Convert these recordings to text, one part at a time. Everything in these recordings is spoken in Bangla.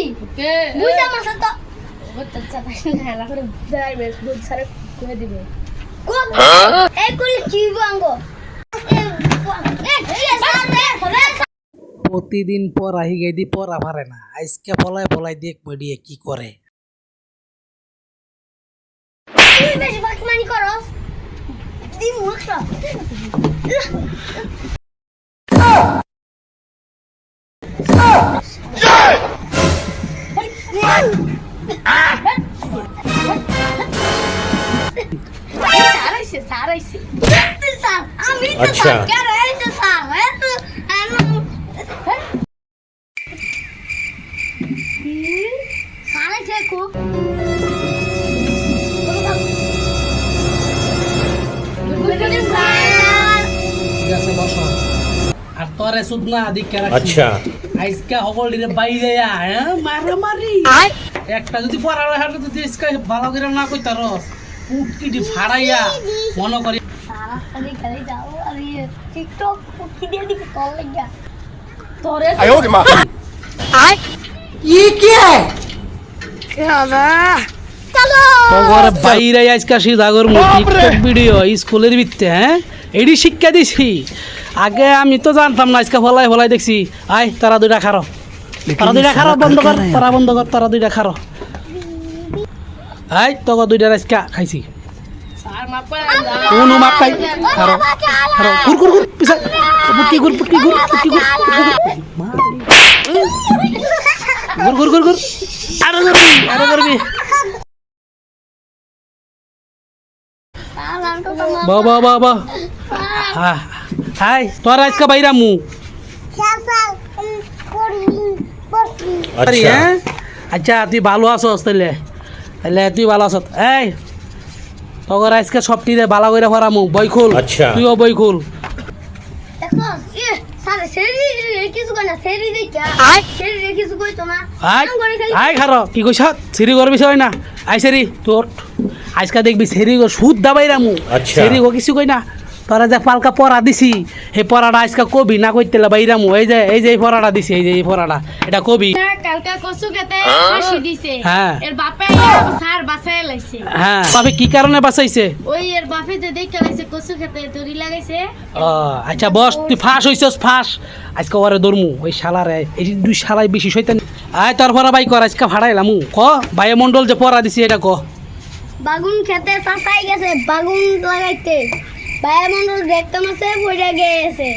কি? করবি কে বুঝা মাছের তো হেলা করে বেশ বুঝ সারে দিবে কোন কি প্রতিদিন পড়া দি পড়া পারে না। আজকে পলায় পলায় দেখ দিয়ে কি করে? তুই বেশি বাকমানি করস দি মুখটা বসো আর তোরে সুদ না দিকে রাখছি আচ্ছা। আজকে আয় হ্যাঁ? মারা মারি একটা যদি পড়ালে যদি ভালো করে না কই তার মনে করি বাইরে আজকে ভিডিও স্কুলের ভিত্তে হ্যাঁ? এটি শিক্ষা দিছি। আগে আমি তো জানতাম না আজকে ফলাই ফলাই দেখছি। আয় তারা দুইটা খারো Bawa bawa bawa bawa. Hai, tuh harus ke bayramu. হ্যাঁ? আচ্ছা তুই ভালো আছস তাহলে তাহলে তুই ভালো আছত এই তগর আজকে সবটি দে ভালো করে ভরামু বই খুল। আচ্ছা। তুইও বই খুল। কি সেরি করবি না? আই সেরি তোর। আজকে দেখবি সেরি গো সুদ দাবাই রামু আচ্ছা। সেরি গো কিছু কই না? তোরা যে পালকা পড়া দিছি সেই পড়াটা আজকে কবি না কইতে বাইরামু এই যে এই যে এই পড়াটা দিছি এই যে এই পড়াটা এটা কবি। কালকা কসু খেতে ফাঁসি দিছে। হ্যাঁ। বাপে সার বাসায় লাইছে। হ্যাঁ তবে কি কারণে বাঁচাইছে ওই এর বাপে যে দেখে লাইছে কসু খেতে দড়ি লাগাইছে। ও, আচ্ছা বস তুই ফাঁস হইছস ফাঁস। আজকে ওরে দরমু ওই শালারে এই দুই শালাই বেশি শৈতান আয় তোর পরা বাই কর আজকে ভাড়াইলামু ক? বায়ুমণ্ডল যে পড়া দিছি এটা ক? বাগুন খেতে চাষাই গেছে বাগুন লাগাইতে। গেছে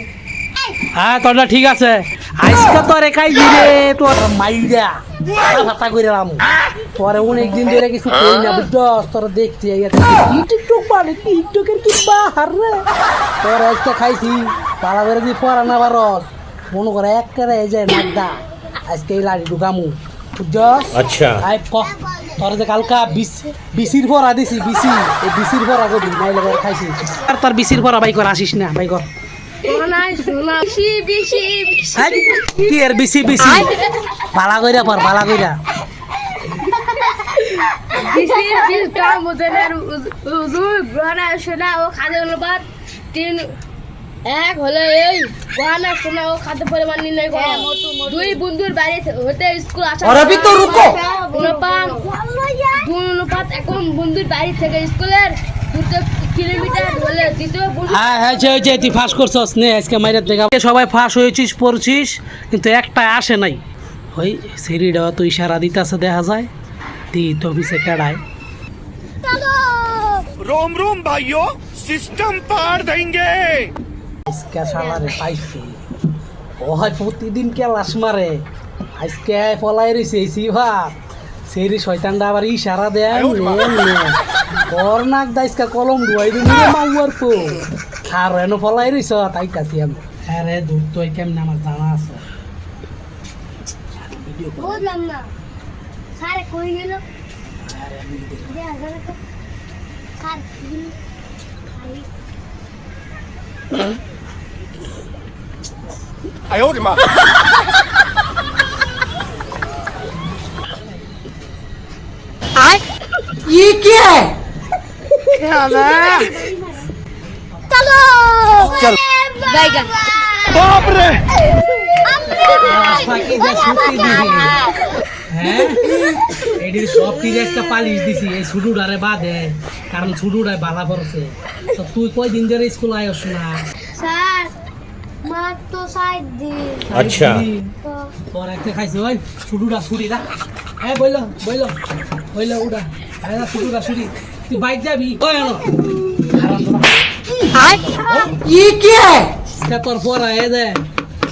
হ্যাঁ তোরটা ঠিক আছে। আজকে তোর একাই দিলে তোর মাইরা। আচ্ছা, ভাতা করে রাম অনেকদিন ধরে কিছু করি না বুঝছস? তোর দেখতে কি টিকটক মানে টিকটকের কি বাহার রে? তোর আজকে খাইছি পাড়া বেড়ে পড়া না বারস মনে করে এক করে যে আজকে এই লাড়ি ঢুকামু আচ্ছা। আই ক। কালকা বিসির পর আদিছি বিসি এই বিসির পর খাইছি। আর তার বিসির পর ভাই কর আসিস ভালা কইরা পর ভালা কইরা। তিন এক হলে এই গহনা সোনা ও খাদ্য পরিমাণ নির্ণয় করা। হ্যাঁ, দুই বন্ধুর বাড়ি হতে স্কুল আসা দুই অনুপাত এখন বন্ধুর বাড়ি থেকে স্কুলের হ্যাঁ, হ্যাঁ, সবাই ফাঁস হয়েছিস পড়ছিস কিন্তু একটা আসে নাই। ওই তো ইশারা দিতেছে দেখা যায়। তুই তো অফিসে কেড়ায়। রোম রোম ভাইও সিস্টেম পার দেঙ্গে আজকে সালারে ও হয় প্রতিদিন লাশ মারে। আজকে পলাই রইছে এই সেই শয়তানটা আবার ইশারা দেয় ওর নাক দাইসকা কলম ডুয়াই দিন মাউয়ার তো আর এনো পলাই রইছ তাই কাছি আমি। আরে দূর তো কেমন আমার জানা আছে। বুঝলাম না কই গেল? 哎 ये क्या है চলো চল। বাইগা बाप रे ফাঁকি যা সুতি দিছি হ্যাঁ এটির সব তিরিশটা পালিশ দিছি এই ছুটুডারে বাদে কারণ ছুটুডায় বালা পড়ছে তো তুই কয়দিন ধরে স্কুল আয়স না স্যার মার তো সাইড দিন আচ্ছা। তো তোর একটা খাইছে ওই ছুটুডা ছুটি দা হ্যাঁ বইল বইল বইল উডা হ্যাঁ ছুটুডা ছুটি তুই বাইক যাবি? ওই আনো ই কে? তা তোর পড়া এ দে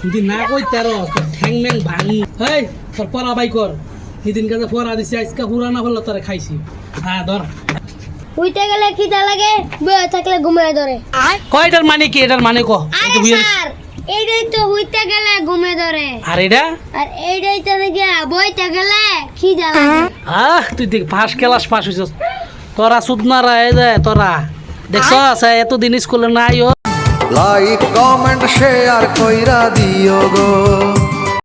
যদি না কই তেরো ঠ্যাং ম্যাং ভাঙি। হেই তোর পড়া বাই কর। সেদিন কাছে পড়া দিছি আজকে পুরানা হলো তোরে খাইছি। হ্যাঁ ধর। উইতে গেলে খিদা লাগে বয়ে থাকলে ঘুমিয়ে ধরে। কয়টার মানে কি এটার মানে ক? স্যার এইটাই তো হইতে গেলে ঘুমিয়ে ধরে। আর এটা আর এইটাই তো বইতে গেলে খিদা লাগে। আহ, তুই দেখ, ফাঁস ক্লাস পাস হইছস। তোরা সুদনারা রায় দে তোরা। দেখছ এতদিন স্কুলে নাই, ও। লাইক কমেন্ট শেয়ার কইরা দিও গো।